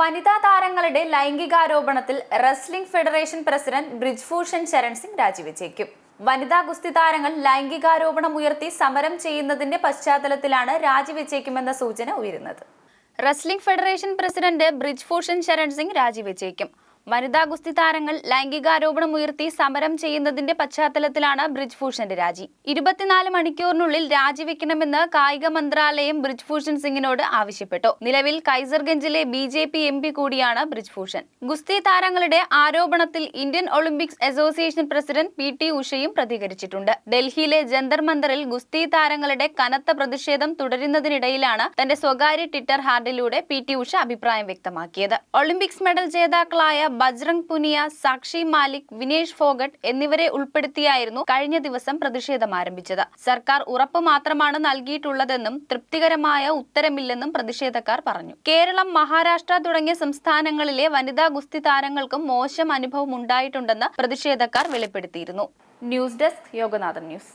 വനിതാ താരങ്ങളുടെ ലൈംഗികാരോപണത്തിൽ wrestling federation president Brij Bhushan Sharan Singh രാജിവെച്ചേക്കും. വനിതാ ഗുസ്തി താരങ്ങൾ ലൈംഗികാരോപണം ഉയർത്തി സമരം ചെയ്യുന്നതിന്റെ പശ്ചാത്തലത്തിലാണ് രാജിവെച്ചേക്കുമെന്ന സൂചന ഉയരുന്നത്. Wrestling federation president Brij Bhushan Sharan Singh രാജിവെച്ചേക്കും. വനിതാ ഗുസ്തി താരങ്ങൾ ലൈംഗികാരോപണം ഉയർത്തി സമരം ചെയ്യുന്നതിന്റെ പശ്ചാത്തലത്തിലാണ് ബ്രിജ്ഭൂഷന്റെ രാജി. ഇരുപത്തിനാല് മണിക്കൂറിനുള്ളിൽ രാജിവെക്കണമെന്ന് കായിക മന്ത്രാലയം ബ്രിജ്ഭൂഷൺ സിംഗിനോട് ആവശ്യപ്പെട്ടു. നിലവിൽ കൈസർഗഞ്ചിലെ B J P M P കൂടിയാണ് ബ്രിജ്ഭൂഷൺ. ഗുസ്തി താരങ്ങളുടെ ആരോപണത്തിൽ Indian Olympics association president P T ഉഷയും പ്രതികരിച്ചിട്ടുണ്ട്. ഡൽഹിയിലെ ജന്തർ മന്ദറിൽ ഗുസ്തി താരങ്ങളുടെ കനത്ത പ്രതിഷേധം തുടരുന്നതിനിടയിലാണ് തന്റെ സ്വകാര്യ ട്വിറ്റർ ഹാർഡിലൂടെ പി ടി ഉഷ അഭിപ്രായം വ്യക്തമാക്കിയത്. ഒളിമ്പിക്സ് മെഡൽ ജേതാക്കളായ ബജ്രംഗ് പുനിയ സാക്ഷി മാലിക് വിനേഷ് ഫോഗട്ട് എന്നിവരെ ഉൾപ്പെടുത്തിയായിരുന്നു കഴിഞ്ഞ ദിവസം പ്രതിഷേധം ആരംഭിച്ചത്. സർക്കാർ ഉറപ്പ് മാത്രമാണ് നൽകിയിട്ടുള്ളതെന്നും തൃപ്തികരമായ ഉത്തരമില്ലെന്നും പ്രതിഷേധക്കാർ പറഞ്ഞു. കേരളം മഹാരാഷ്ട്ര തുടങ്ങിയ സംസ്ഥാനങ്ങളിലെ വനിതാ ഗുസ്തി താരങ്ങൾക്കും മോശം അനുഭവം ഉണ്ടായിട്ടുണ്ടെന്ന് പ്രതിഷേധക്കാർ വെളിപ്പെടുത്തിയിരുന്നു. News desk Yoganathan news.